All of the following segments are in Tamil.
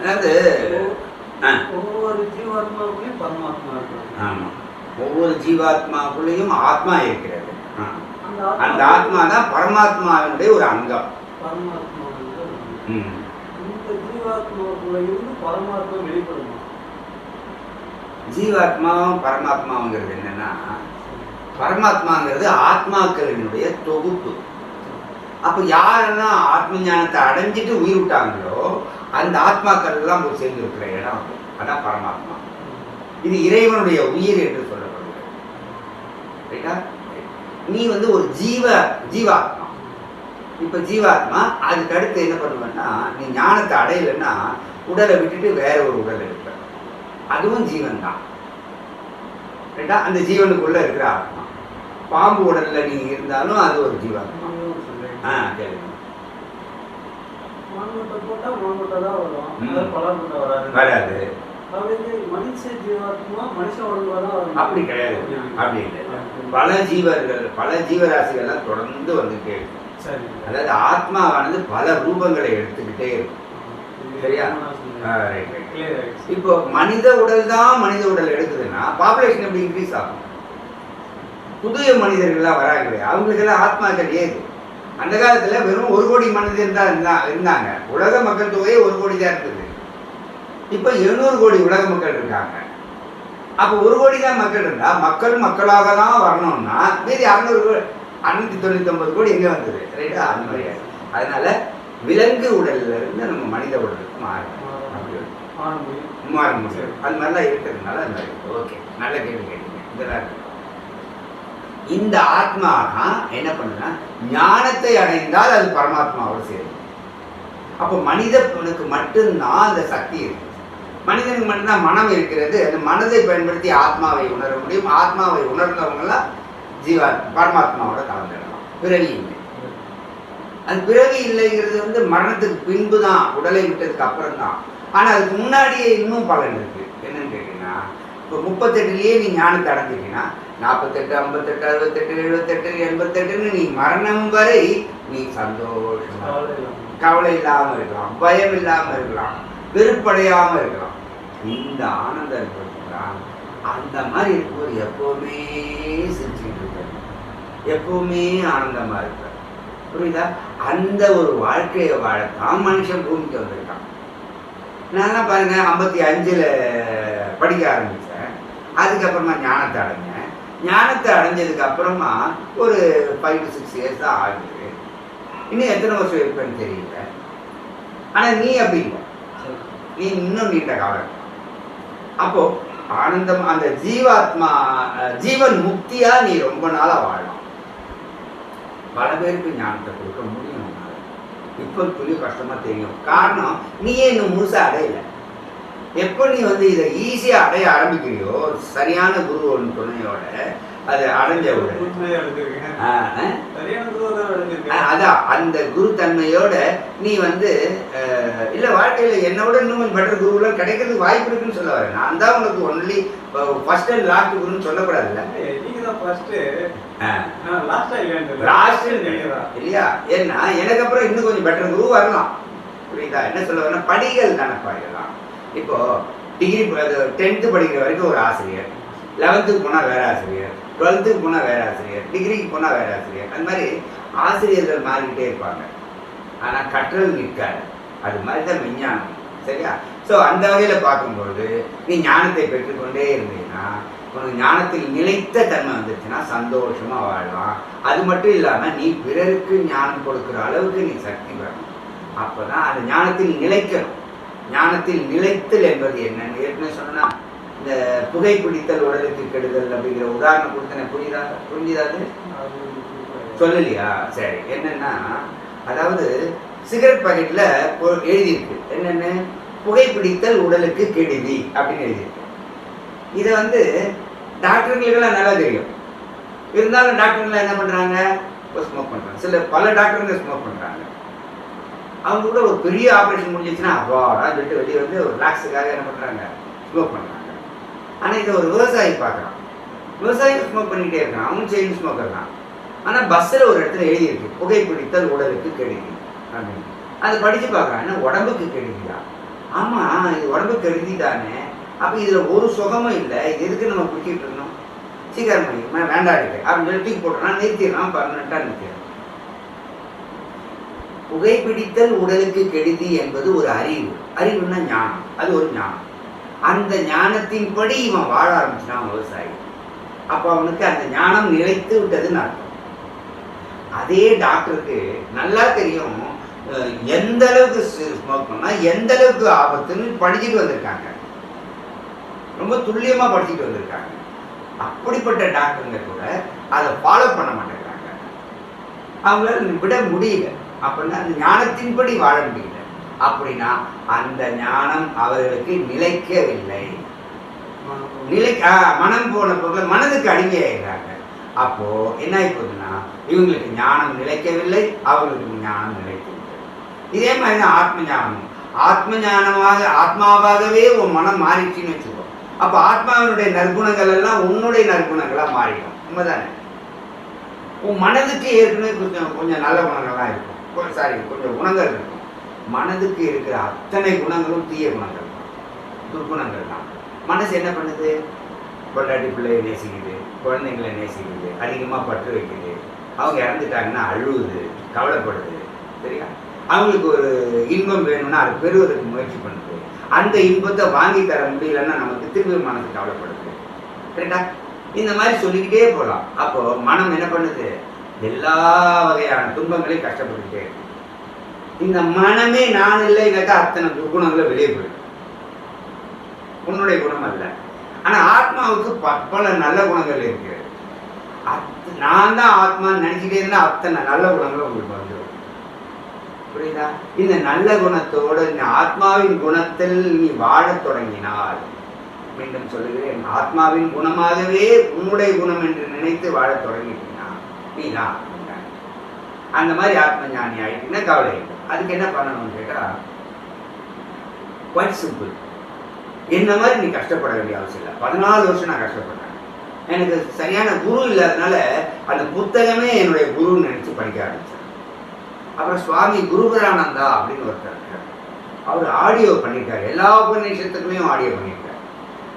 அதாவது ஒவ்வொரு ஜீவாத்மாவுக்குள்ளேயும் பரமாத்மா இருக்கிறார் ஆமாம் ஒவ்வொரு ஜீவாத்மாக்குள்ளேயும் ஆத்மா இருக்கிறது. அந்த ஆத்மா தான் பரமாத்மாவினுடைய ஒரு அங்கம். பரமாத்மா. இந்த ஜீவாத்மாவுக்குள்ள இருந்து பரமாத்மா வெளிப்படுமா? ஜீவாத்மாவும் பரமாத்மாங்கிறது என்னன்னா பரமாத்மாங்கிறது ஆத்மாக்களினுடைய தொகுப்பு. அப்போ யாரெல்லாம் ஆத்ம ஞானத்தை அடைஞ்சிட்டு உயிர் விட்டாங்களோ அந்த ஆத்மாக்கள் எல்லாம் போய் சேர்ந்து இருக்கிற இடம் அதான் பரமாத்மா. இது இறைவனுடைய உயிர் என்று சொல்லப்படுகிறது. ரைட்டா நீ வந்து ஒரு ஜீவ ஜீவாத்மா. இப்போ ஜீவாத்மா அதுக்கு அடுத்து என்ன பண்ணுவேன்னா நீ ஞானத்தை அடையலைன்னா உடலை விட்டுட்டு வேற ஒரு உடல் எடுப்ப அதுவும் ஜீவன் தான் ரைட்டா அந்த ஜீவனுக்குள்ள இருக்கிற ஆத்மா. பாம்பு உடல்ல நீ இருந்தாலும் அது ஒரு ஜீவாத்மா. ஆ பலமுட்டை வராது. அப்படி கிடையாது. அப்படி இல்லை. பல ஜீவர்கள் பல ஜீவராசிகள்லாம் தொடர்ந்து வந்துட்டே இருக்கும் சரி அதாவது ஆத்மாவானது பல ரூபங்களை எடுத்துக்கிட்டே இருக்கும். சரியா? இப்போ மனித உடல் தான் மனித உடல் எடுக்குதுன்னா பாப்புலேஷன் எப்படி இன்க்ரீஸ் ஆகும்? புதிய மனிதர்கள்லாம் வராங்களே அவங்களுக்கெல்லாம் ஆத்மாக்கள் ஏது? அந்த காலத்துல வெறும் ஒரு கோடி மனிதர் தான் இருந்தா இருந்தாங்க. உலக மக்கள் தொகையே ஒரு கோடி தான் இருந்தது. இப்போ எழுநூறு கோடி உலக மக்கள் இருக்காங்க. அப்போ ஒரு கோடி தான் மக்கள் இருந்தா மக்கள் மக்களாக தான் வரணும்னா மீதி அறுநூறு கோடி அறுநூத்தி தொண்ணூத்தி ஒன்பது கோடி எங்க வந்தது? ரைட்டா அந்த மாதிரி அதனால விலங்கு உடல்ல இருந்து நம்ம மனித உடலுக்கு மாறணும். அப்படி ஒரு ஆன முடியும் மாற முடியும் அது மாதிரிலாம் இருக்கிறதுனால ஓகே. நல்ல கேள்வி கேட்டீங்க. இதெல்லாம். இந்த ஆத்மா தான் என்ன பண்ணுன்னா ஞானத்தை அடைந்தால் அது பரமாத்மாவோடு சேரும். அப்போ மனிதனுக்கு மட்டும்தான் அந்த சக்தி இருக்கு மனிதனுக்கு மட்டும்தான் மனம் இருக்கிறது. அந்த மனதை பயன்படுத்தி ஆத்மாவை உணர முடியும். ஆத்மாவை உணர்ந்தவங்களாம் ஜீவா பரமாத்மாவோட கலந்துடலாம். பிறவி இல்லை. அது பிறவி இல்லைங்கிறது வந்து மரணத்துக்கு பின்பு தான் உடலை விட்டதுக்கு அப்புறம் தான் ஆனால் அதுக்கு முன்னாடியே இன்னும் பலன் இருக்கு. என்னன்னு கேட்டீங்கன்னா இப்போ முப்பத்தெட்டுலேயே நீ ஞானத்தை அடைஞ்சிட்டீங்கன்னா நாற்பத்தெட்டு ஐம்பத்தெட்டு அறுபத்தெட்டு எழுபத்தெட்டு எண்பத்தெட்டுன்னு நீ மரணம் வரை நீ சந்தோஷமா கவலை இல்லாம. இல்லாமல் இருக்கலாம் பயம் இல்லாமல் இருக்கலாம் வெறுப்படையாமல் இருக்கலாம். இந்த ஆனந்தம் அனுபவிக்கிறான் அந்த மாதிரி இருக்கும் எப்பவுமே சிரிச்சுக்கிட்டு இருக்காரு எப்பவுமே ஆனந்தமா இருக்கார் புரியுதா? அந்த ஒரு வாழ்க்கையை வாழத்தான் மனுஷன் பூமிக்கு வந்திருக்கான். நான் பாருங்க ஐம்பத்தி அஞ்சுல படிக்க ஆரம்பிச்சேன். அதுக்கப்புறமா ஞானத்தை அடைஞ்சேன். ஞானத்தை அடைஞ்சதுக்கு அப்புறமா ஒரு ஃபைவ் டு சிக்ஸ் இயர்ஸ் தான் ஆகுது. இன்னும் எத்தனை வருஷம் இருப்பேன்னு தெரியல. ஆனால் நீ அப்படி இல்லை நீ இன்னும் நீண்ட காலம். அப்போ ஆனந்தம் அந்த ஜீவாத்மா ஜீவன் முக்தியா நீ ரொம்ப நாளா வாழலாம் பல பேருக்கு ஞானத்தை கொடுக்க முடியும் இப்போ துளி கஷ்டமா தெரியும். காரணம் நீயே இன்னும் முழுசா அடையலை. எப்போ நீ வந்து இதை ஈஸியா அடைய ஆரம்பிக்கிறியோ சரியான குரு ஒன்று துணையோட அதை அடைஞ்ச உடனே. அதான் அந்த குரு தன்மையோட நீ வந்து இல்ல வாழ்க்கையில என்னை விட இன்னும் கொஞ்சம் பெட்டர் குருலாம் கிடைக்கிறதுக்கு வாய்ப்பு இருக்குன்னு சொல்ல வரேன். நான் தான் உனக்கு ஒன்லி ஃபர்ஸ்ட் அண்ட் லாஸ்ட் குருன்னு சொல்லக்கூடாதுல்ல? தான் தான். இல்லையா? ஏன்னா எனக்கு அப்புறம் இன்னும் கொஞ்சம் பெட்டர் குரு வரலாம். புரியுதா? என்ன சொல்ல வரேன்னா படிகள் தானப்பா இதெல்லாம் இப்போ டிகிரி டென்த்து படிக்கிற வரைக்கும் ஒரு ஆசிரியர். லெவன்த்துக்கு போனால் வேற ஆசிரியர். டுவெல்த்துக்கு போனால் வேற ஆசிரியர். டிகிரிக்கு போனால் வேற ஆசிரியர். அந்த மாதிரி ஆசிரியர்கள் மாறிக்கிட்டே இருப்பாங்க. ஆனால் கற்றல் நிற்காது. அது மாதிரி தான் விஞ்ஞானம். சரியா? ஸோ அந்த வகையில் பார்க்கும்பொழுது நீ ஞானத்தை பெற்றுக்கொண்டே இருந்தீங்கன்னா உனக்கு ஞானத்தில் நிலைத்த தன்மை வந்துச்சுன்னா சந்தோஷமாக வாழலாம். அது மட்டும் இல்லாமல் நீ பிறருக்கு ஞானம் கொடுக்குற அளவுக்கு நீ சக்தி வரும் அப்போ தான் அந்த ஞானத்தில் நிலைக்கணும். ஞானத்தில் நிலைத்தல் என்பது என்னன்னு ஏற்கனவே சொன்னா இந்த புகை பிடித்தல் உடலுக்கு கெடுதல் அப்படிங்கிற உதாரணம் கொடுத்தன புரியுதா? புரிஞ்சுதா அது? சொல்லலையா? சரி. என்னன்னா அதாவது சிகரெட் பாக்கெட்ல எழுதியிருக்கு. என்னென்ன? புகைப்பிடித்தல் உடலுக்கு கெடுதி அப்படின்னு எழுதியிருக்கு. இதை வந்து டாக்டர்களுக்கெல்லாம் நல்லா தெரியும். இருந்தாலும் டாக்டருங்களாம் என்ன பண்ணுறாங்க ஸ்மோக் பண்ணுறாங்க சில பல டாக்டருங்க ஸ்மோக் பண்ணுறாங்க அவங்க கூட ஒரு பெரிய ஆப்ரேஷன் முடிஞ்சிச்சுன்னா அப்பாடா சொல்லிட்டு வெளியே வந்து ஒரு ரிலாக்ஸுக்காக என்ன பண்ணுறாங்க ஸ்மோக் பண்ணுறாங்க ஆனால் இதை ஒரு விவசாயி பார்க்குறான். விவசாயி ஸ்மோக் பண்ணிக்கிட்டே இருக்கான். அவன் செயின் ஸ்மோக்கர் தான். ஆனால் பஸ்ஸில் ஒரு இடத்துல எழுதியிருக்கு புகைப்பிடித்தல் உடலுக்கு கெடுதி அப்படின்னு. அதை படித்து பார்க்குறான். என்ன உடம்புக்கு கெடுதியா? ஆமாம் இது உடம்பு கெடுதி தானே. அப்போ இதில் ஒரு சுகமும் இல்லை. இது எதுக்கு நம்ம குடிக்கிட்டு இருந்தோம்? சீக்கிரம் பண்ணி வேண்டாம் இருக்கு. அப்படின்னு சொல்லி தூக்கி போட்டோம்னா நிறுத்திடலாம் பர்மனெண்ட்டாக நிறுத்திடலாம் புகைப்பிடித்தல் உடலுக்கு கெடுதி என்பது ஒரு அறிவு. அறிவுன்னா ஞானம். அது ஒரு ஞானம். அந்த ஞானத்தின்படி இவன் வாழ ஆரம்பிச்சான் விவசாயி. அப்போ அவனுக்கு அந்த ஞானம் நிலைத்து விட்டதுன்னு அர்த்தம். அதே டாக்டருக்கு நல்லா தெரியும் எந்த அளவுக்கு ஸ்மோக் பண்ணால் எந்த அளவுக்கு ஆபத்துன்னு படிச்சுட்டு வந்திருக்காங்க. ரொம்ப துல்லியமாக படிச்சுட்டு வந்திருக்காங்க. அப்படிப்பட்ட டாக்டருங்க கூட அதை ஃபாலோ பண்ண மாட்டேங்கிறாங்க. அவங்களால விட முடியல. அப்படின்னா அந்த ஞானத்தின்படி வாழ முடியல. அப்படின்னா அந்த ஞானம் அவர்களுக்கு நிலைக்கவில்லை. நிலை மனம் போன போக்கில் மனதுக்கு அடிமையாகிறாங்க அப்போ என்ன ஆகி போகுதுன்னா இவங்களுக்கு ஞானம் நிலைக்கவில்லை அவங்களுக்கு ஞானம் நிலைக்கவில்லை. இதே மாதிரி தான் ஆத்ம ஞானம் ஆத்ம ஞானமாக ஆத்மாவாகவே உன் மனம் மாறிடுச்சுன்னு வச்சுக்கோ. அப்போ ஆத்மாவினுடைய நற்குணங்கள் எல்லாம் உன்னுடைய நற்குணங்களாக மாறிடும். உண்மைதானே? உன் மனதுக்கு ஏற்கனவே கொஞ்சம் கொஞ்சம் நல்ல குணங்கள்லாம் இருக்கும். கொஞ்சம் சாரி கொஞ்சம் குணங்கள் இருக்கும் மனதுக்கு இருக்கிற அத்தனை குணங்களும் தீய குணங்கள். தான் துர்குணங்கள் தான். மனசு என்ன பண்ணுது? பொண்டாட்டி பிள்ளையை நேசிக்குது குழந்தைங்களை நேசிக்குது அதிகமாக பற்று வைக்குது. அவங்க இறந்துட்டாங்கன்னா அழுவுது கவலைப்படுது சரியா? அவங்களுக்கு ஒரு இன்பம் வேணும்னா அது பெறுவதற்கு முயற்சி பண்ணுது. அந்த இன்பத்தை வாங்கி தர முடியலன்னா நமக்கு திரும்பி மனசு கவலைப்படுது. கரெக்டா இந்த மாதிரி சொல்லிக்கிட்டே போகலாம் அப்போ மனம் என்ன பண்ணுது? எல்லா வகையான துன்பங்களையும் கஷ்டப்பட்டுக்கிட்டே இந்த மனமே நான் இல்லைனாக்கா அத்தனை துர்குணங்களை வெளியே போயிடும். உன்னுடைய குணம் அல்ல. ஆனா ஆத்மாவுக்கு பல நல்ல குணங்கள் இருக்கு. நான் தான் ஆத்மான்னு நினைச்சிட்டே இருந்தா அத்தனை நல்ல குணங்களும் உங்களுக்கு வந்துடும். புரியுதா? இந்த நல்ல குணத்தோட இந்த ஆத்மாவின் குணத்தில் நீ வாழத் தொடங்கினால் மீண்டும் சொல்லுகிறேன் ஆத்மாவின் குணமாகவே உன்னுடைய குணம் என்று நினைத்து வாழத் தொடங்கிட்டு வீணா தான் அந்த மாதிரி ஆத்ம ஞானி ஆயிட்டீங்கன்னா கவலை? இல்லை அதுக்கு என்ன பண்ணணும்னு கேட்டால் குவைட் சிம்பிள் என்ன மாதிரி நீ கஷ்டப்பட வேண்டிய அவசியம் இல்லை. பதினாலு வருஷம் நான் கஷ்டப்பட்டேன். எனக்கு சரியான குரு இல்லாதனால அந்த புத்தகமே என்னுடைய குருன்னு நினச்சி படிக்க ஆரம்பித்தேன் அப்புறம் சுவாமி குருபரானந்தா அப்படின்னு ஒருத்தர் அவர் ஆடியோ பண்ணியிருக்காரு. எல்லா உபநிஷத்துக்குமே ஆடியோ பண்ணியிருக்காரு.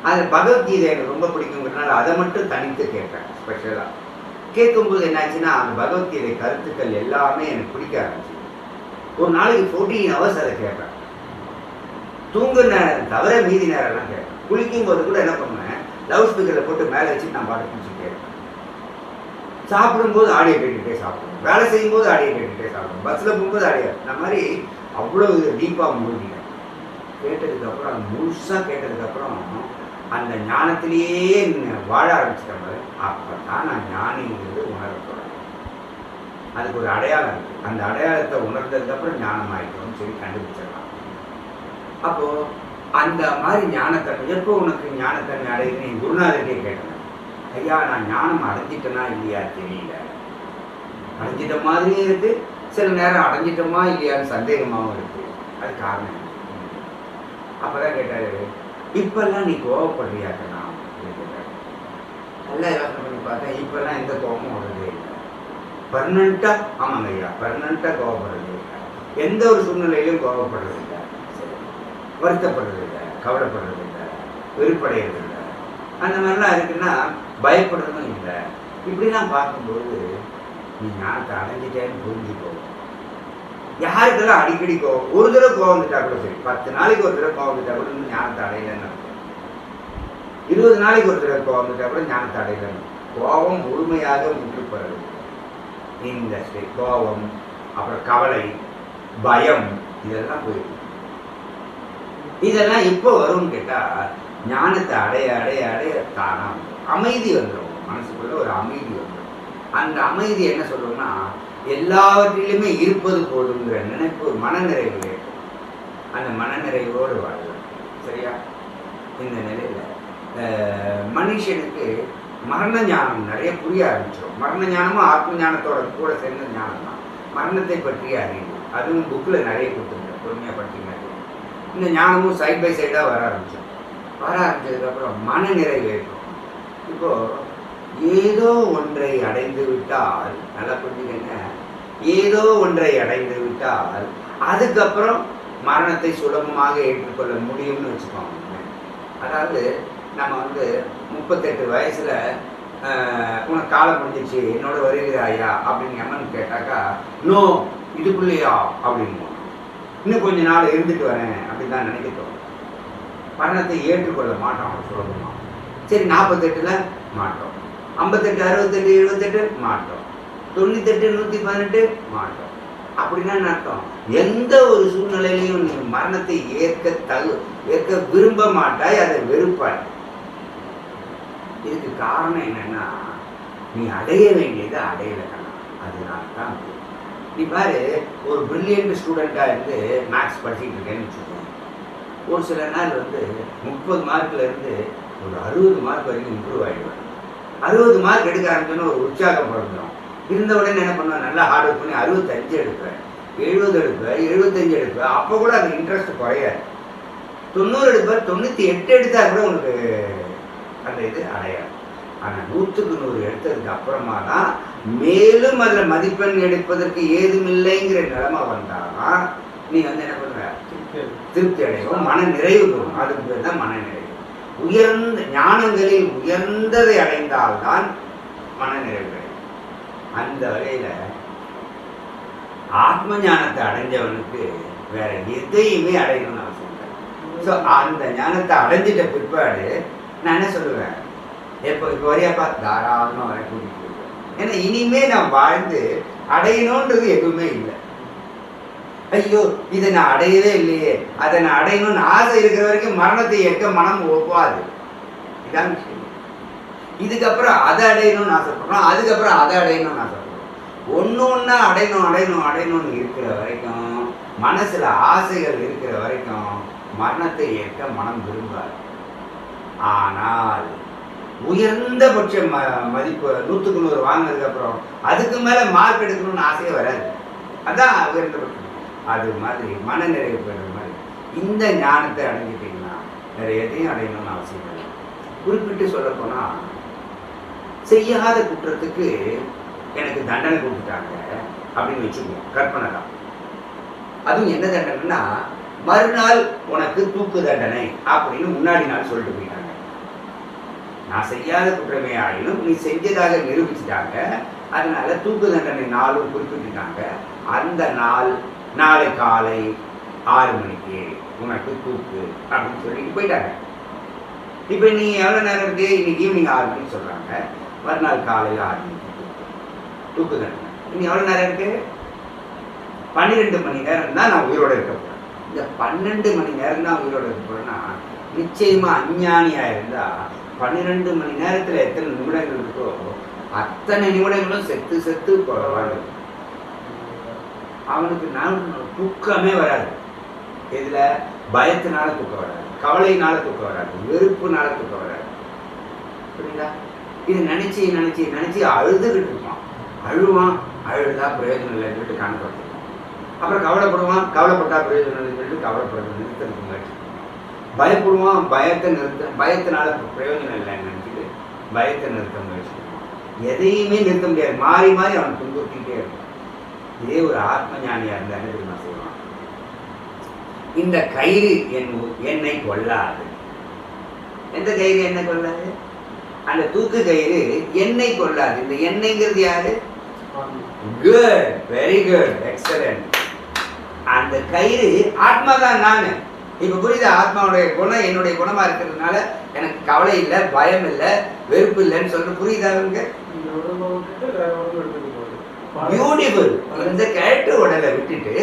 அதில் பகவத்கீதை எனக்கு ரொம்ப பிடிக்குங்கிறதுனால அதை மட்டும் தனித்து கேட்பேன் ஸ்பெஷலாக கேட்கும்போது என்னாச்சுன்னா அந்த பகவத்கீதை கருத்துக்கள் எல்லாமே எனக்கு பிடிக்க ஆரம்பிச்சு ஒரு நாளைக்கு ஃபோர்டீன் ஹவர்ஸ் அதை கேட்பேன். தூங்குற நேரம் தவிர மீதி நேரம்லாம் கேட்பேன். குளிக்கும் போது கூட என்ன பண்ணுவேன்? லவுட் ஸ்பீக்கரில் போட்டு மேலே வச்சு நான் பாட்டு பிடிச்சி கேட்பேன் சாப்பிடும்போது ஆடியோ கேட்டுகிட்டே சாப்பிடுவேன். வேலை செய்யும்போது ஆடியோ கேட்டுகிட்டே சாப்பிடுவேன். பஸ்ஸில் போகும்போது ஆடியோ. இந்த மாதிரி அவ்வளோ டீப்பாக மூழ்கிட்டேன். கேட்டதுக்கப்புறம் முழுசாக கேட்டதுக்கப்புறம் அந்த ஞானத்திலேயே வாழ ஆரம்பிச்சிட்டேன் அப்போ தான் நான் ஞானிங்கிறது உணரப்படுறேன் அதுக்கு ஒரு அடையாளம் இருக்குது அந்த அடையாளத்தை உணர்ந்ததுக்கப்புறம் ஞானம் ஆகிட்டோம்னு சொல்லி கண்டுபிடிச்சிடலாம். அப்போது அந்த மாதிரி ஞானத்தன்மை எப்போ உனக்கு ஞானத்தன்மை அடையுதுன்னு என் குருநாதர்கிட்டே கேட்டேன். ஐயா நான் ஞானம் அடைஞ்சிட்டேனா இல்லையா தெரியல. அடைஞ்சிட்ட மாதிரியும் இருக்குது சில நேரம் அடைஞ்சிட்டோமா இல்லையான்னு சந்தேகமாகவும் இருக்குது அது காரணம். அப்போ தான் கேட்டார் இப்பெல்லாம் நீ கோவப்படுறியாக்க நான் நல்லா யோசனை பண்ணி பார்த்தேன் இப்பெல்லாம் எந்த கோபமும் வருதே இல்லை. பர்மனண்ட்டாக ஆமாங்க ஐயா பர்மனண்ட்டாக கோவப்படுறது இல்லை. எந்த ஒரு சூழ்நிலையிலும் கோவப்படுறது இல்லை. சரி. வருத்தப்படுறது இல்லை கவலைப்படுறது இல்லை வெறுப்படைகிறது இல்லை. அந்த மாதிரிலாம் இருக்குன்னா பயப்படுறதும் இல்லை. இப்படிலாம் பார்க்கும்போது நீ ஞானத்தை அடைஞ்சிட்டேன்னு புரிஞ்சுக்கோ. யாருக்கெல்லாம் அடிக்கடி கோவம் ஒரு தடவை கோவம் வந்துட்டா கூட சரி. பத்து நாளைக்கு ஒரு தடவை கோவம் வந்துட்டா கூட இன்னும் ஞானத்தை அடையலன்னு. இருபது நாளைக்கு ஒரு தடவை கோவம் வந்துட்டா கூட ஞானத்தை அடையலன்னு. கோபம் முழுமையாக முற்றுப்பெறது இந்த ஸ்டே- கோபம் அப்புறம் கவலை பயம் இதெல்லாம் போயிடும். இதெல்லாம் எப்போ வரும்னு கேட்டா ஞானத்தை அடைய அடைய அடைய தானா அமைதி வந்துடும் மனசுக்குள்ள ஒரு அமைதி வந்துடும் அந்த அமைதி என்ன சொல்லுவோம்னா எல்லாவற்றிலுமே இருப்பது போதுங்கிற நினைப்பு மனநிறைவு ஏற்படும் அந்த மனநிறைவோடு வாழலாம் சரியா? இந்த நிலையில் மனுஷனுக்கு மரண ஞானம் நிறைய புரிய ஆரம்பிச்சிடும் மரண ஞானமும் ஆத்ம ஞானத்தோட கூட சேர்ந்த ஞானம் தான் மரணத்தை பற்றிய அறிவு. அதுவும் புக்கில் நிறைய கொடுத்துருங்க பொறுமையாக படிச்சீங்கன்னா இந்த ஞானமும் சைட் பை சைடாக வர ஆரம்பிச்சோம் வர ஆரம்பிச்சதுக்கப்புறம் மன நிறைவு ஏற்படும் ஏதோ ஒன்றை அடைந்து விட்டால் நல்லா புரிஞ்சுக்கங்க. ஏதோ ஒன்றை அடைந்து விட்டால் அதுக்கப்புறம் மரணத்தை சுலபமாக ஏற்றுக்கொள்ள முடியும்னு வச்சுக்கோங்க அதாவது நம்ம வந்து முப்பத்தெட்டு வயசில் உனக்கு காலம் முடிஞ்சிச்சு என்னோட வருகிறாயா அப்படின்னு எமன் கேட்டாக்கா நோ இதுக்குள்ளேயா? அப்படின்னு இன்னும் கொஞ்ச நாள் இருந்துட்டு வரேன் அப்படின்னு தான் நினைக்க தோணும் மரணத்தை ஏற்றுக்கொள்ள மாட்டோம் சுலபமாக சரி நாற்பத்தெட்டில் மாட்டோம். ஐம்பத்தெட்டு அறுபத்தெட்டு எழுபத்தெட்டு மாட்டோம். தொண்ணூத்தெட்டு நூற்றி பதினெட்டு மாட்டோம். அப்படின்னா என்ன அர்த்தம்? எந்த ஒரு சூழ்நிலையிலையும் நீ மரணத்தை ஏற்க தகு ஏற்க விரும்ப மாட்டாய் அதை வெறுப்பாய். இதுக்கு காரணம் என்னன்னா நீ அடைய வேண்டியதை அடையல கண்ணா. அதனால தான் நீ பாரு ஒரு பிரில்லியன்ட் ஸ்டூடெண்ட்டாக இருந்து மேக்ஸ் படிச்சுட்டு இருக்கேன்னு வச்சுக்கோங்க ஒரு சில நாள் வந்து முப்பது மார்க்ல இருந்து ஒரு அறுபது மார்க் வரைக்கும் இம்ப்ரூவ் ஆகிடுவேன் அறுபது மார்க் எடுக்க ஆரம்பிச்சோன்னா ஒரு உற்சாகம் பிறந்துடும் இருந்த உடனே என்ன பண்ணுவேன்? நல்லா ஹார்ட் ஒர்க் பண்ணி அறுபத்தஞ்சு எடுப்பேன். எழுபது எடுப்பேன் எழுபத்தஞ்சு எடுப்பேன். அப்போ கூட அந்த இன்ட்ரெஸ்ட் குறையாது. தொண்ணூறு எடுப்பேன் தொண்ணூற்றி எட்டு எடுத்தால் கூட உனக்கு அந்த இது அடையாது. ஆனால் நூற்றுக்கு நூறு எடுத்ததுக்கு அப்புறமா தான் மேலும் அதில் மதிப்பெண் எடுப்பதற்கு ஏதுமில்லைங்கிற நிலைமை வந்தாதான் நீ வந்து என்ன பண்ணுவ? திருப்தி அடையும் மன நிறைவு பெறும். அதுக்கு பேர் தான் மன நிறைவு உயர்ந்த ஞானங்களில் உயர்ந்ததை அடைந்தால்தான் மன நிறைவு கிடைக்கும் அந்த வகையில் ஆத்ம ஞானத்தை அடைஞ்சவனுக்கு வேற எதையுமே அடையணும்னு அவசியம் இல்லை. ஸோ அந்த ஞானத்தை அடைஞ்சிட்ட பிற்பாடு நான் என்ன சொல்லுவேன்? எப்போ இப்போ வரையாப்பா தாராளமாக வர கூட்டிகிட்டு ஏன்னா இனிமே நான் வாழ்ந்து அடையணுன்றது எதுவுமே இல்லை. ஐயோ இதை நான் அடையவே இல்லையே. அதை நான் அடையணும்னு ஆசை இருக்கிற வரைக்கும் மரணத்தை ஏற்க மனம் ஒப்பாது. இதான் விஷயம். இதுக்கப்புறம் அதை அடையணும்னு ஆசைப்படுறோம் அதுக்கப்புறம் அதை அடையணும்னு ஆசைப்படுறோம். ஒன்று ஒன்றா அடையணும் அடையணும் அடையணும்னு இருக்கிற வரைக்கும் மனசில் ஆசைகள் இருக்கிற வரைக்கும் மரணத்தை ஏற்க மனம் விரும்பாது. ஆனால் உயர்ந்தபட்ச ம மதிப்பு நூற்றுக்கு நூறு வாங்கினதுக்கப்புறம் அதுக்கு மேலே மார்க் எடுக்கணும்னு ஆசையே வராது. அதான் உயர்ந்தபட்சம் அது மாதிரி மனநிறைவு பெறுற மாதிரி. இந்த ஞானத்தை அடைஞ்சிட்டிங்கன்னா வேற எதையும் அடையணும்னு அவசியம் இல்லை. குறிப்பிட்டு சொல்லப்போனால் செய்யாத குற்றத்துக்கு எனக்கு தண்டனை கொடுத்துட்டாங்க அப்படின்னு வச்சுக்கோங்க. கற்பனை தான். அதுவும் என்ன தண்டனைன்னா மறுநாள் உனக்கு தூக்கு தண்டனை அப்படின்னு முன்னாடி நாள் சொல்லிட்டு போயிட்டாங்க. நான் செய்யாத குற்றமே ஆயினும் நீ செஞ்சதாக நிரூபிச்சுட்டாங்க. அதனால தூக்கு தண்டனை நாளும் குறிப்பிட்டிருக்காங்க அந்த நாள் நாளை காலை ஆறு மணிக்கு உனக்கு தூக்கு அப்படின்னு சொல்லிட்டு போயிட்டாங்க. இப்போ நீ எவ்வளோ நேரம் இருக்கு? இன்னைக்கு ஈவினிங் ஆறு மணிக்கு சொல்கிறாங்க மறுநாள் காலையில் ஆறு மணிக்கு தூக்கு தூக்கு இன்னும் எவ்வளோ நேரம் இருக்கு? பன்னிரெண்டு மணி நேரம் தான் நான் உயிரோட இருக்க போகிறேன் இந்த பன்னெண்டு மணி நேரம் தான் உயிரோட இருக்க போகிறேன்னா நிச்சயமாக அஞ்ஞானியாக இருந்தால் பன்னிரெண்டு மணி நேரத்தில் எத்தனை நிமிடங்கள் இருக்கோ அத்தனை நிமிடங்களும் செத்து செத்து போவாங்க அவனுக்கு நான் தூக்கமே வராது. இதுல பயத்தினால தூக்கம் வராது. கவலையினால தூக்கம் வராது. வெறுப்புனால தூக்கம் வராது. புரியுதா? இது நினச்சி நினச்சி நினச்சி அழுதுகிட்டு இருப்பான். அழுவான். அழுதா பிரயோஜனம் இல்லைன்னு சொல்லிட்டு கணக்கு அப்புறம் கவலைப்படுவான். கவலைப்பட்டா பிரயோஜனம் இல்லைன்னு சொல்லிட்டு கவலைப்படுறது நிறுத்தறதுக்கு முயற்சி பயப்படுவான். பயத்தை நிறுத்த பயத்தினால பிரயோஜனம் இல்லைன்னு நினச்சிட்டு பயத்தை நிறுத்த முயற்சி எதையுமே நிறுத்த முடியாது. மாறி மாறி அவன் துன்புறுத்திக்கிட்டே இருப்பான். இதே ஒரு ஆத்ம ஞானியாக இருந்தாங்க தெரியுமா செய்வான்? இந்த கயிறு என் என்னை கொல்லாது எந்த கயிறு என்ன கொல்லாது அந்த தூக்கு கயிறு என்னை கொல்லாது இந்த எண்ணெய்ங்கிறது யாரு? குட் வெரி குட் எக்ஸலண்ட் அந்த கயிறு ஆத்மா தான் நான். இப்ப புரியுதா? ஆத்மாவுடைய குணம் என்னுடைய குணமா இருக்கிறதுனால எனக்கு கவலை இல்லை பயம் இல்லை வெறுப்பு இல்லைன்னு சொல்லிட்டு புரியுதா அவங்க. பியூட்டிஃபுல் இந்த கேரக்டர் உடலை விட்டுட்டு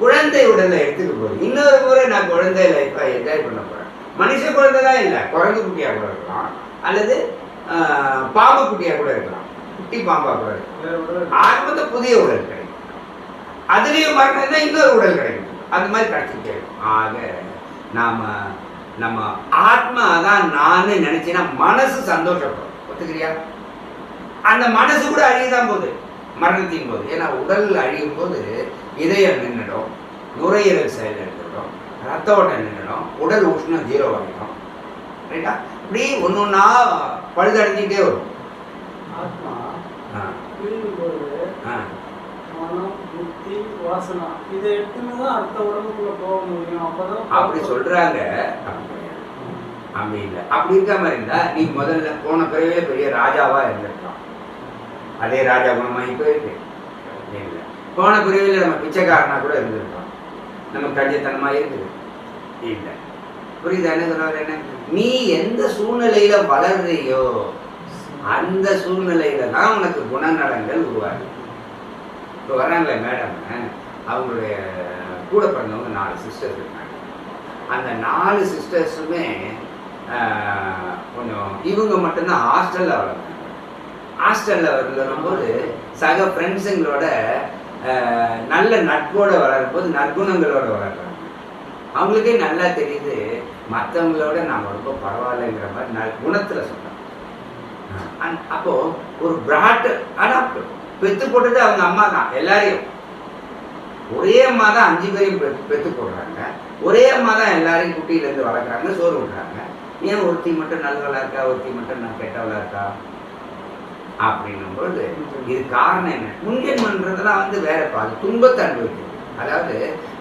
குழந்தை உடலை எடுத்துட்டு போகுது இன்னொரு முறை நான் குழந்தை லைஃப்பை என்ஜாய் பண்ண போறேன். மனுஷ குழந்தை தான் இல்லை குரங்கு குட்டியா கூட இருக்கலாம். அல்லது பாம்பு குட்டியா கூட இருக்கலாம். குட்டி பாம்பா கூட இருக்கலாம். வேற உடம்பு ஆரம்பத்தை புதிய உடல் கிடைக்கும். அதுலேயும் மரணம் தான் இன்னொரு உடல் கிடைக்கும். அந்த மாதிரி கிடைச்சிட்டே இருக்கும் ஆக நாம நம்ம ஆத்மா தான் நான் நினைச்சேன்னா மனசு சந்தோஷப்படும். ஒத்துக்கிறியா? அந்த மனசு கூட அழியதான் போகுது மரணத்தின் போது. ஏன்னா உடல் அழியும் போது இதயம் நின்றுடும் நுரையீரல் செயல் எடுத்துடும் ரத்த ஓட்டம் நின்றுடும் உடல் உஷ்ணம் ஜீரோ ஆகிடும். ரைட்டா இப்படி ஒன்று ஒன்றா பழுதடைஞ்சிட்டே வரும். அப்படி சொல்றாங்க. அப்படி இல்லை அப்படி இருக்காம இருந்தா நீ முதல்ல போன பிறவே பெரிய ராஜாவா இருந்திருக்கலாம். அதே ராஜா குணமாகி போயிருக்கு. இல்லை. போன பிறவியில் நம்ம பிச்சைக்காரனா கூட இருந்திருக்கலாம். நம்ம கஞ்சத்தனமா இருக்குது. இல்லை. புரியுதா என்ன சொல்ல என்ன? நீ எந்த சூழ்நிலையில வளர்றியோ அந்த சூழ்நிலையில தான் உனக்கு குணநலங்கள் உருவாகுது. இப்போ வராங்களே மேடம் அவங்களுடைய கூட பிறந்தவங்க நாலு சிஸ்டர்ஸ் இருக்காங்க. அந்த நாலு சிஸ்டர்ஸுமே கொஞ்சம் இவங்க மட்டும்தான் ஹாஸ்டலில் வளர்ந்தாங்க. ஹாஸ்டலில் வளரும்போது சக ஃப்ரெண்ட்ஸுங்களோட நல்ல நட்போட வளரும்போது நற்குணங்களோட வளர்றாங்க. அவங்களுக்கே நல்லா தெரியுது மற்றவங்களோட நாம் ரொம்ப பரவாயில்லைங்கிற மாதிரி ந குணத்தில் சொல்கிறோம் அப்போ ஒரு பிராட் ஆனால் பெத்து போட்டது அவங்க அம்மா தான் எல்லாரையும். ஒரே அம்மா தான் அஞ்சு பேரையும் பெத்து போடுறாங்க. ஒரே அம்மா தான் எல்லாரையும் குட்டியிலேருந்து வளர்க்குறாங்க சோறு விடுறாங்க ஏன் ஒருத்தி மட்டும் நல்லவளா இருக்கா ஒருத்தி மட்டும் நான் கெட்டவளா இருக்கா? அப்படின்னும்போது இது காரணம் என்ன? முன்ஜென்மன்றதெல்லாம் வந்து வேறப்பா அது துன்பத்தை அனுபவிக்கிறது அதாவது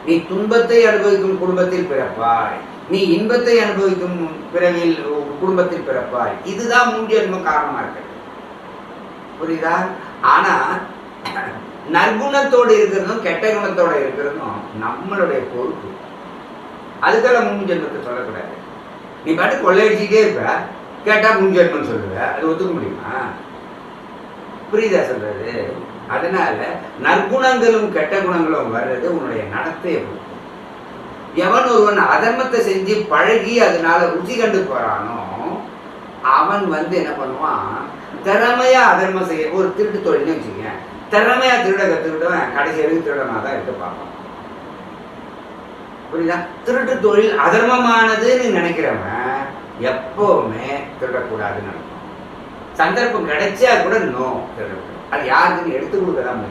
நீ துன்பத்தை அனுபவிக்கும் குடும்பத்தில் பிறப்பாய். நீ இன்பத்தை அனுபவிக்கும் பிறவில் குடும்பத்தில் பிறப்பாய். இதுதான் முன்ஜென்ம காரணமா இருக்கு. புரியுதா? ஆனா நற்குணத்தோடு இருக்கிறதும் கெட்ட குணத்தோட இருக்கிறதும் நம்மளுடைய பொறுப்பு. அதுக்கெல்லாம் முன் ஜென்மத்தை சொல்லக்கூடாது. நீ பாட்டு கொள்ளையடிச்சுட்டே இருப்ப. கேட்டா முன் ஜென்மம் சொல்லுவ. அது ஒத்துக்க முடியுமா? புரியுதா சொல்றது? அதனால நற்குணங்களும் கெட்ட குணங்களும் வர்றது உன்னுடைய நடத்தையை பொறுத்து. எவன் ஒருவன் அதர்மத்தை செஞ்சு பழகி அதனால ருச்சி கண்டு போறானோ அவன் வந்து என்ன பண்ணுவான்? திறமையா அதர்மம் செய்ய ஒரு திருட்டு தொழில்னு வச்சுக்கங்க திறமையா திருட கத்துக்கிட்டவன் கடைசி வரைக்கும் திருடனா தான் இருக்க பார்ப்பான். புரியுதா? திருட்டு தொழில் அதர்மமானதுன்னு நினைக்கிறவன் எப்பவுமே திருடக்கூடாதுன்னு நினைப்பான். சந்தர்ப்பம் கிடைச்சா கூட நோ திருடக்கூடாது. அது யாருக்குன்னு எடுத்து கொடுக்க தான்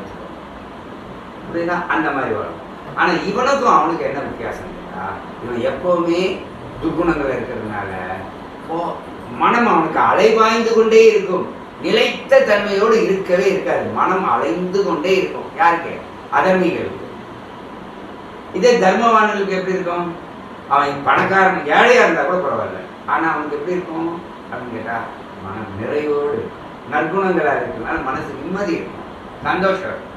புரியுதா? அந்த மாதிரி வரும். ஆனா இவனுக்கும் அவனுக்கு என்ன வித்தியாசம்? கேட்டா இவன் எப்பவுமே துர்குணங்கள் இருக்கிறதுனால ஓ- மனம் அவனுக்கு அலைவாய்ந்து கொண்டே இருக்கும். நிலைத்த தன்மையோடு இருக்கவே இருக்காது. மனம் அலைந்து கொண்டே இருக்கும். யாருக்கு? அதர்மிகளுக்கு. இதே தர்மவான்களுக்கு எப்படி இருக்கும்? அவன் பணக்காரன் ஏழையா இருந்தா கூட பரவாயில்ல. ஆனா அவனுக்கு எப்படி இருக்கும்? அப்படின்னு கேட்டா மனம் நிறைவோடு இருக்கும். நற்குணங்களா மனசு நிம்மதி இருக்கும். சந்தோஷம். இருக்கும்